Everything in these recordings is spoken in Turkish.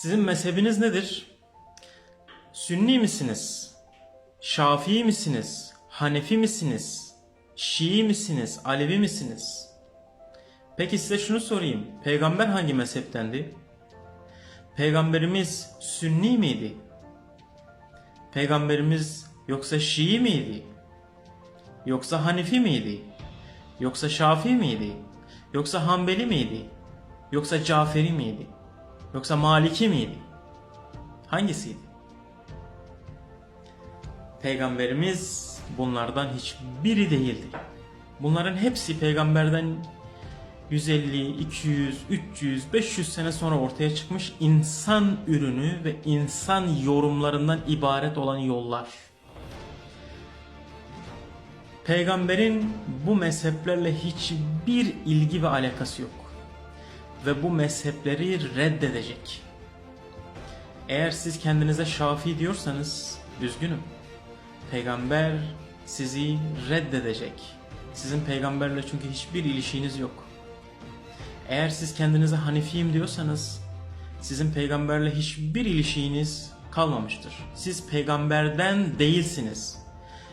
Sizin mezhebiniz nedir? Sünni misiniz? Şafii misiniz? Hanefi misiniz? Şii misiniz? Alevi misiniz? Peki size şunu sorayım. Peygamber hangi mezheptendi? Peygamberimiz Sünni miydi? Peygamberimiz yoksa Şii miydi? Yoksa Hanefi miydi? Yoksa Şafii miydi? Yoksa Hanbeli miydi? Yoksa Caferi miydi? Yoksa Maliki miydi? Hangisiydi? Peygamberimiz bunlardan hiçbiri değildi. Bunların hepsi peygamberden 150, 200, 300, 500 sene sonra ortaya çıkmış insan ürünü ve insan yorumlarından ibaret olan yollar. Peygamberin bu mezheplerle hiçbir ilgi ve alakası yok. Ve bu mezhepleri reddedecek. Eğer siz kendinize Şafii diyorsanız üzgünüm. Peygamber sizi reddedecek. Sizin peygamberle çünkü hiçbir ilişkiniz yok. Eğer siz kendinize Hanefiyim diyorsanız sizin peygamberle hiçbir ilişkiniz kalmamıştır. Siz peygamberden değilsiniz.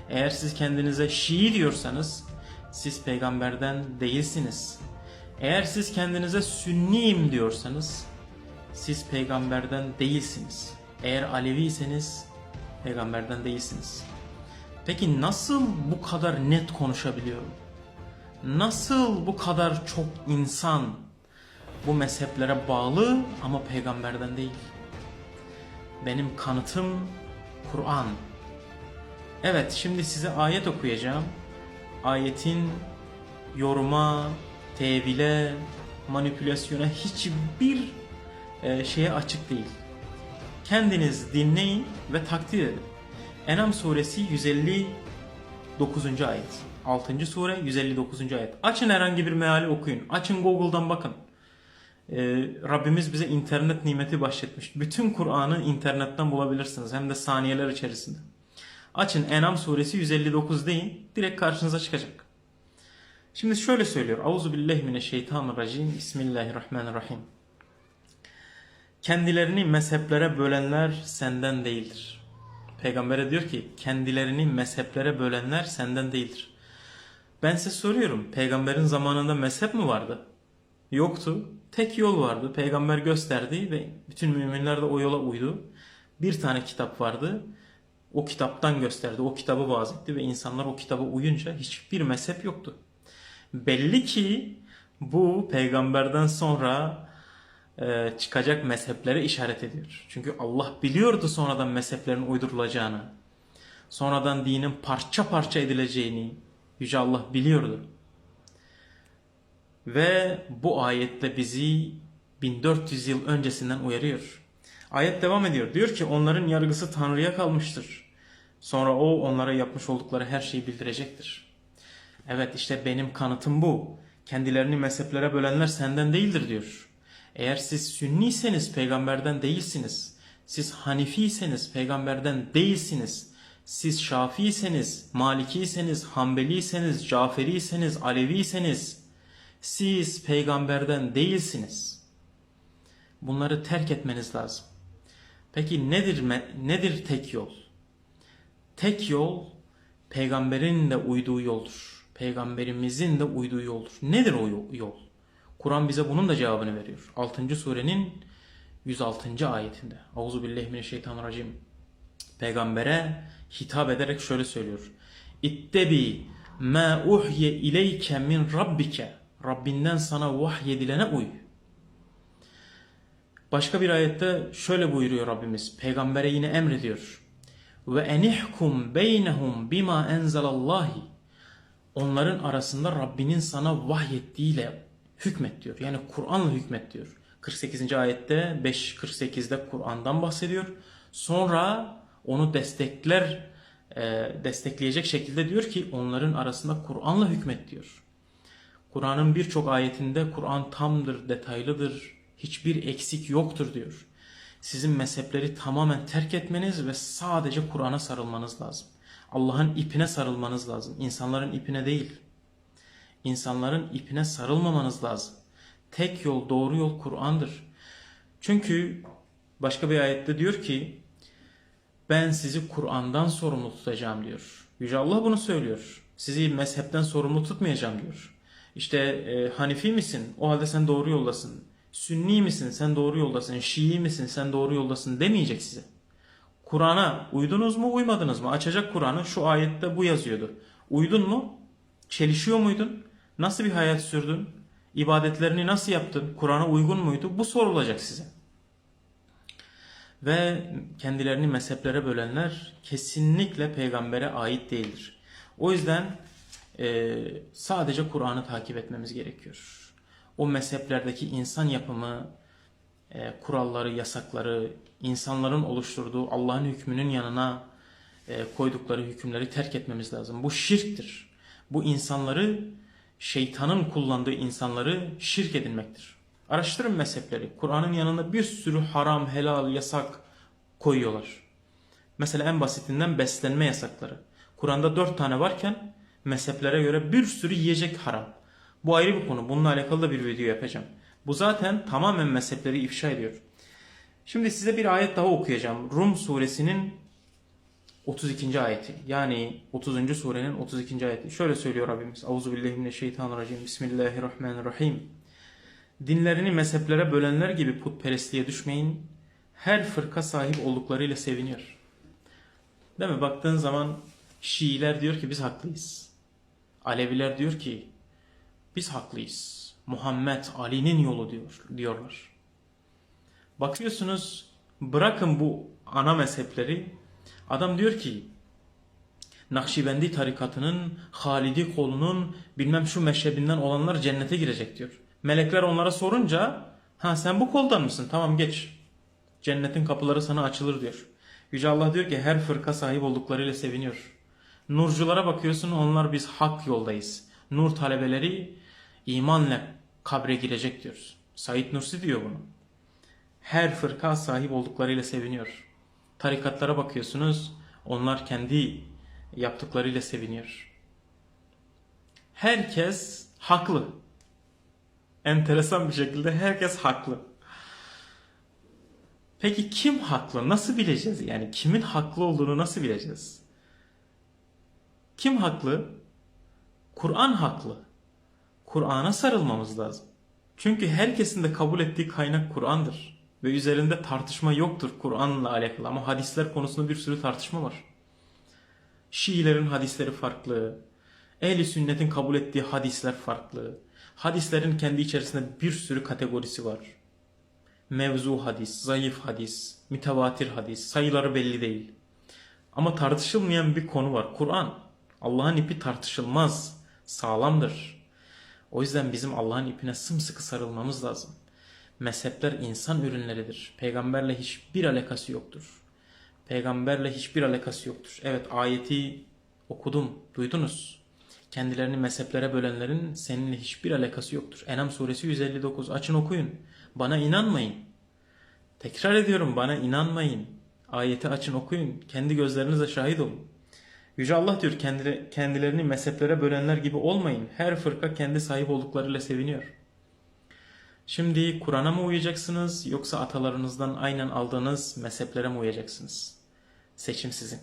Eğer siz kendinize Şii diyorsanız siz peygamberden değilsiniz. Eğer siz kendinize Sünniyim diyorsanız siz peygamberden değilsiniz. Eğer Aleviyseniz peygamberden değilsiniz. Peki nasıl bu kadar net konuşabiliyorum? Nasıl bu kadar çok insan bu mezheplere bağlı ama peygamberden değil? Benim kanıtım Kur'an. Evet şimdi size ayet okuyacağım. Ayetin yoruma, tevile, manipülasyona hiçbir e, şeye açık değil. Kendiniz dinleyin ve takdir edin. Enam suresi 159. ayet. 6. sure 159. ayet. Açın herhangi bir meali okuyun. Açın Google'dan bakın. Ee, Rabbimiz bize internet nimeti bahşetmiş. Bütün Kur'an'ı internetten bulabilirsiniz. Hem de saniyeler içerisinde. Açın Enam suresi 159 deyin. Direkt karşınıza çıkacak. Şimdi şöyle söylüyor. Auzu billahi mineşşeytanirracim. Bismillahirrahmanirrahim. Kendilerini mezheplere bölenler senden değildir. Peygamber'e diyor ki kendilerini mezheplere bölenler senden değildir. Ben size soruyorum. Peygamberin zamanında mezhep mi vardı? Yoktu. Tek yol vardı. Peygamber gösterdi ve bütün müminler de o yola uydu. Bir tane kitap vardı. O kitaptan gösterdi. O kitabı vaaz etti ve insanlar o kitaba uyunca hiçbir mezhep yoktu. Belli ki bu peygamberden sonra e, çıkacak mezheplere işaret ediyor. Çünkü Allah biliyordu sonradan mezheplerin uydurulacağını. Sonradan dinin parça parça edileceğini Yüce Allah biliyordu. Ve bu ayetle bizi 1400 yıl öncesinden uyarıyor. Ayet devam ediyor. Diyor ki onların yargısı Tanrı'ya kalmıştır. Sonra o onlara yapmış oldukları her şeyi bildirecektir. Evet işte benim kanıtım bu. Kendilerini mezheplere bölenler senden değildir diyor. Eğer siz sünniyseniz peygamberden değilsiniz. Siz hanifiyseniz peygamberden değilsiniz. Siz şafiyseniz, malikiyseniz, hanbeliyseniz, caferiyseniz, aleviyseniz siz peygamberden değilsiniz. Bunları terk etmeniz lazım. Peki nedir nedir tek yol? Tek yol peygamberin de uyduğu yoldur. Peygamberimizin de uyduğu yoldur. Nedir o yol? Kur'an bize bunun da cevabını veriyor. 6. surenin 106. ayetinde. Auzu billahi mineşşeytanirracim. Peygambere hitap ederek şöyle söylüyor. İttebi ma uhye ileyke min rabbike. Rabbinden sana vahyedilene uy. Başka bir ayette şöyle buyuruyor Rabbimiz. Peygambere yine emrediyor. Ve enihkum beynehum bima enzelallahi. Onların arasında Rabbinin sana vahyettiğiyle hükmet diyor. Yani Kur'an'la hükmet diyor. 48. ayette 5.48'de Kur'an'dan bahsediyor. Sonra onu destekler e, destekleyecek şekilde diyor ki onların arasında Kur'an'la hükmet diyor. Kur'an'ın birçok ayetinde Kur'an tamdır, detaylıdır, hiçbir eksik yoktur diyor. Sizin mezhepleri tamamen terk etmeniz ve sadece Kur'an'a sarılmanız lazım. Allah'ın ipine sarılmanız lazım. İnsanların ipine değil. İnsanların ipine sarılmamanız lazım. Tek yol, doğru yol Kur'an'dır. Çünkü Başka bir ayette diyor ki ben sizi Kur'an'dan sorumlu tutacağım diyor. Yüce Allah bunu söylüyor. Sizi mezhepten sorumlu tutmayacağım diyor. İşte e, Hanifi misin? O halde sen doğru yoldasın. Sünni misin? Sen doğru yoldasın. Şii misin? Sen doğru yoldasın demeyecek size. Kur'an'a uydunuz mu uymadınız mı? Açacak Kur'an'ı şu ayette bu yazıyordu. Uydun mu? Çelişiyor muydun? Nasıl bir hayat sürdün? İbadetlerini nasıl yaptın? Kur'an'a uygun muydu? Bu sorulacak size. Ve kendilerini mezheplere bölenler kesinlikle peygambere ait değildir. O yüzden e, sadece Kur'an'ı takip etmemiz gerekiyor. O mezheplerdeki insan yapımı, e, kuralları, yasakları, insanların oluşturduğu Allah'ın hükmünün yanına e, koydukları hükümleri terk etmemiz lazım. Bu şirktir. Bu insanları, şeytanın kullandığı insanları şirk edinmektir. Araştırın mezhepleri. Kur'an'ın yanında bir sürü haram, helal, yasak koyuyorlar. Mesela en basitinden beslenme yasakları. Kur'an'da dört tane varken mezheplere göre bir sürü yiyecek haram. Bu ayrı bir konu. Bununla alakalı da bir video yapacağım. Bu zaten tamamen mezhepleri ifşa ediyor. Şimdi size bir ayet daha okuyacağım. Rum suresinin 32. ayeti. Yani 30. surenin 32. ayeti. Şöyle söylüyor Rabbimiz. Euzubillahimineşşeytanirracim. Bismillahirrahmanirrahim. Dinlerini mezheplere bölenler gibi putperestliğe düşmeyin. Her fırka sahip olduklarıyla seviniyor. Değil mi? Baktığın zaman Şiiler diyor ki biz haklıyız. Aleviler diyor ki biz haklıyız. Muhammed Ali'nin yolu diyor diyorlar. Bakıyorsunuz bırakın bu ana mezhepleri. Adam diyor ki Nakşibendi tarikatının, Halidi kolunun bilmem şu meşrebinden olanlar cennete girecek diyor. Melekler onlara sorunca ha sen bu koldan mısın? Tamam geç. Cennetin kapıları sana açılır diyor. Yüce Allah diyor ki her fırka sahip olduklarıyla seviniyor. Nurculara bakıyorsun onlar biz hak yoldayız. Nur talebeleri imanla kabre girecek diyor. Said Nursi diyor bunu. Her fırka sahip olduklarıyla seviniyor. Tarikatlara bakıyorsunuz onlar kendi yaptıklarıyla seviniyor. Herkes haklı. Enteresan bir şekilde herkes haklı. Peki kim haklı? Nasıl bileceğiz? Yani kimin haklı olduğunu nasıl bileceğiz? Kim haklı? Kur'an haklı. Kur'an'a sarılmamız lazım. Çünkü herkesin de kabul ettiği kaynak Kur'an'dır. Ve üzerinde tartışma yoktur Kur'an'la alakalı ama hadisler konusunda bir sürü tartışma var. Şiilerin hadisleri farklı. Ehli sünnetin kabul ettiği hadisler farklı. Hadislerin kendi içerisinde bir sürü kategorisi var. Mevzu hadis, zayıf hadis, mütevatir hadis, sayıları belli değil. Ama tartışılmayan bir konu var. Kur'an. Allah'ın ipi tartışılmaz, sağlamdır. O yüzden bizim Allah'ın ipine sımsıkı sarılmamız lazım. Mezhepler insan ürünleridir. Peygamberle hiçbir alakası yoktur. Peygamberle hiçbir alakası yoktur. Evet ayeti okudum, duydunuz. Kendilerini mezheplere bölenlerin seninle hiçbir alakası yoktur. Enam suresi 159. Açın okuyun. Bana inanmayın. Tekrar ediyorum bana inanmayın. Ayeti açın okuyun. Kendi gözlerinizle şahit olun. Yüce Allah diyor kendilerini mezheplere bölenler gibi olmayın. Her fırka kendi sahip olduklarıyla seviniyor. Şimdi Kur'an'a mı uyacaksınız yoksa atalarınızdan aynen aldığınız mezheplere mi uyacaksınız? Seçim sizin.